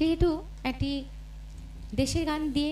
যেহেতু একটি দেশের গান দিয়ে